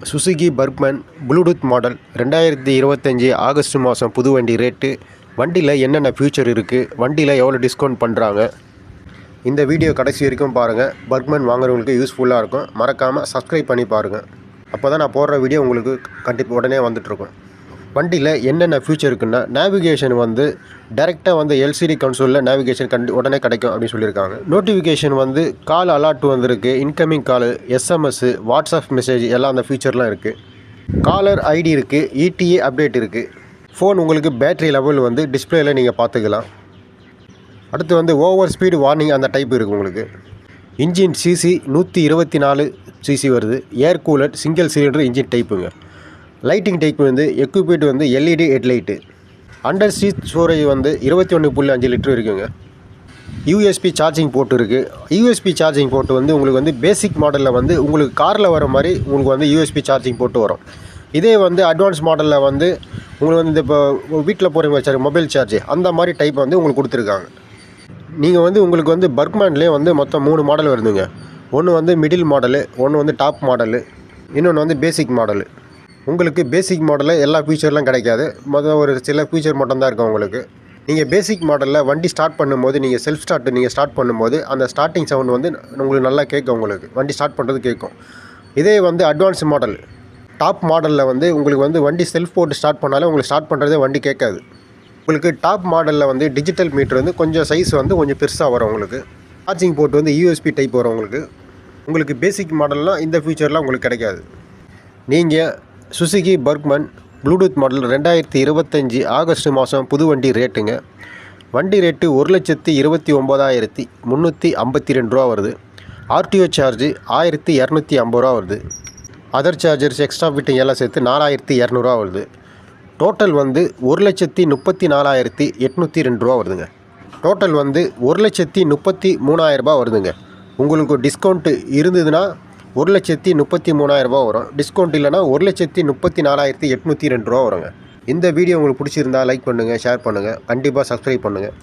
Suzuki Burgman Bluetooth model ரெண்டாயிரத்தி இருபத்தஞ்சி August மாதம் புது வண்டி ரேட்டு வண்டியில் என்னென்ன ஃபியூச்சர் இருக்குது வண்டியில் எவ்வளோ டிஸ்கவுண்ட் பண்ணுறாங்க இந்த வீடியோ கடைசி வரைக்கும் பாருங்கள் பர்க்மேன் வாங்குறவங்களுக்கு யூஸ்ஃபுல்லாக இருக்கும். மறக்காமல் சப்ஸ்கிரைப் பண்ணி பாருங்கள் அப்போ தான் நான் போடுற வீடியோ உங்களுக்கு கண்டிப்பாக உடனே வந்துட்டுருக்கும் வண்டியில் என்னென்ன ஃபியூச்சர் இருக்குன்னா நேவிகேஷன் வந்து டைரெக்டாக வந்து எல்சிடி கன்சோலில் நேவிகேஷன் கண்டி உடனே கிடைக்கும் அப்படின்னு சொல்லியிருக்காங்க. நோட்டிஃபிகேஷன் வந்து கால் அலாட் வந்திருக்கு incoming call SMS WhatsApp message எல்லாம் அந்த ஃபியூச்சர்லாம் இருக்குது காலர் ஐடி இருக்குது இடிஏ அப்டேட் இருக்குது ஃபோன் உங்களுக்கு பேட்டரி லெவல் வந்து டிஸ்பிளேயில் நீங்கள் பார்த்துக்கலாம். அடுத்து வந்து ஓவர் ஸ்பீடு வார்னிங் அந்த டைப் இருக்குது உங்களுக்கு. இன்ஜின் சிசி நூற்றி இருபத்தி நாலு சிசி வருது. Air cooler single cylinder engine டைப்புங்க lighting type வந்து எக்யூப்மெண்ட் வந்து LED headlight under seat storage வந்து இருபத்தி ஒன்று புள்ளி அஞ்சு லிட்டர் இருக்குங்க. யூஎஸ்பி சார்ஜிங் போர்ட் இருக்குது யூஎஸ்பி சார்ஜிங் போர்ட் வந்து உங்களுக்கு வந்து பேசிக் மாடலில் வந்து உங்களுக்கு காரில் வர மாதிரி உங்களுக்கு வந்து யூஎஸ்பி சார்ஜிங் போட்டு வரும். இதே வந்து அட்வான்ஸ் மாடலில் வந்து உங்களுக்கு வந்து இந்த இப்போ வீட்டில் போகிறீங்க சார் மொபைல் சார்ஜ் அந்த மாதிரி டைப் வந்து உங்களுக்கு கொடுத்துருக்காங்க. நீங்கள் வந்து உங்களுக்கு வந்து பர்க்மேன்லேயே வந்து மொத்தம் மூணு மாடல் வருதுங்க. ஒன்று வந்து மிடில் மாடலு ஒன்று வந்து டாப் மாடலு இன்னொன்று வந்து பேசிக் மாடலு உங்களுக்கு பேசிக் மாடலில் எல்லா ஃபீச்சர்லாம் கிடைக்காது. மொதல் ஒரு சில ஃபீச்சர் மட்டும்தான் இருக்கும் உங்களுக்கு. நீங்கள் பேசிக் மாடலில் வண்டி ஸ்டார்ட் பண்ணும்போது நீங்கள் செல்ஃப் ஸ்டார்ட் நீங்கள் ஸ்டார்ட் பண்ணும்போது அந்த ஸ்டார்டிங் சவுண்ட் வந்து உங்களுக்கு நல்லா கேட்கும் உங்களுக்கு. வண்டி ஸ்டார்ட் பண்ணுறது கேட்கும். இதே வந்து அட்வான்ஸ் மாடல் டாப் மாடலில் வந்து உங்களுக்கு வந்து வண்டி செல்ஃப் போட்டு ஸ்டார்ட் பண்ணாலே உங்களுக்கு ஸ்டார்ட் பண்ணுறதே வண்டி கேட்காது. உங்களுக்கு டாப் மாடலில் வந்து டிஜிட்டல் மீட்டர் வந்து கொஞ்சம் சைஸ் வந்து கொஞ்சம் பெருசாக வரும் உங்களுக்கு. சார்ஜிங் போர்ட் வந்து யூஎஸ்பி டைப் வரும் உங்களுக்கு. உங்களுக்கு பேசிக் மாடல்லாம் இந்த ஃபியூச்சர்லாம் உங்களுக்கு கிடைக்காது. நீங்கள் சுசுகி பர்க்மன் ப்ளூடூத் மாடல் ரெண்டாயிரத்தி இருபத்தஞ்சி ஆகஸ்ட் மாதம் புது வண்டி ரேட்டுங்க. வண்டி ரேட்டு ஒரு லட்சத்தி இருபத்தி ஒம்பதாயிரத்தி முந்நூற்றி ஐம்பத்தி ரெண்டு ரூபா வருது. ஆர்டிஓ சார்ஜு ஆயிரத்தி இரநூத்தி ஐம்பது ரூபா வருது. அதர் சார்ஜர்ஸ் எக்ஸ்ட்ரா ஃபிட்டிங் எல்லாம் சேர்த்து நாலாயிரத்தி இரநூறுவா வருது. டோட்டல் வந்து ஒரு லட்சத்தி முப்பத்தி நாலாயிரத்தி எட்நூற்றி ரெண்டு ரூபா வருதுங்க. டோட்டல் வந்து ஒரு லட்சத்தி முப்பத்தி மூணாயிரரூபா வருதுங்க. உங்களுக்கு டிஸ்கவுண்ட்டு இருந்ததுன்னா ஒரு லட்சத்தி முப்பத்தி மூணாயிரரூபா வரும். டிஸ்கவுண்ட் இல்லைனா ஒரு லட்சத்தி முப்பத்தி நாலாயிரத்தி எட்நூற்றி ரெண்டு ரூபா வருங்க. இந்த வீடியோ உங்களுக்கு பிடிச்சிருந்தா லைக் பண்ணுங்கள் ஷேர் பண்ணுங்கள் கண்டிப்பாக சப்ஸ்கிரைப் பண்ணுங்கள்